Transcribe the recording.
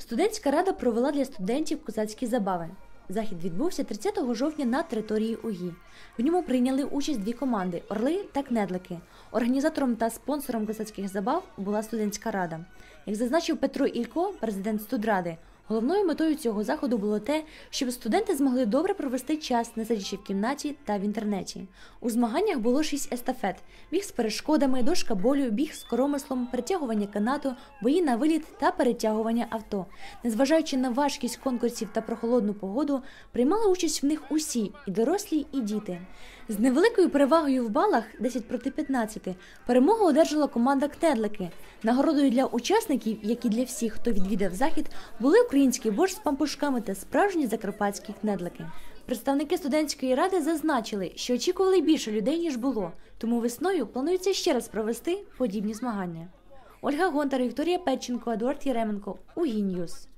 Студентська рада провела для студентів козацькі забави. Захід відбувся 30 жовтня на території УГІ. В ньому прийняли участь дві команди Орли та Кнедлики. Організатором та спонсором козацьких забав була студентська рада. Як зазначив Петро Ілько, президент студради, головною метою цього заходу було те, щоб студенти змогли добре провести час, не сидячи в кімнаті та в інтернеті. У змаганнях було шість естафет: біг з перешкодами, дошка болю, біг з коромислом, перетягування канату, бої на виліт та перетягування авто. Незважаючи на важкість конкурсів та прохолодну погоду, приймали участь в них усі і дорослі, і діти. З невеликою перевагою в балах 10 проти 15 перемогу одержала команда Кнедлики. Нагородою для учасників, як і для всіх, хто відвідав захід, були український борщ з пампушками та справжні закарпатські кнедлики. Представники студентської ради зазначили, що очікували більше людей ніж було, тому весною планується ще раз провести подібні змагання. Ольга Гонтар, Вікторія Петченко, Едуард Єременко, УГІ Ньюс.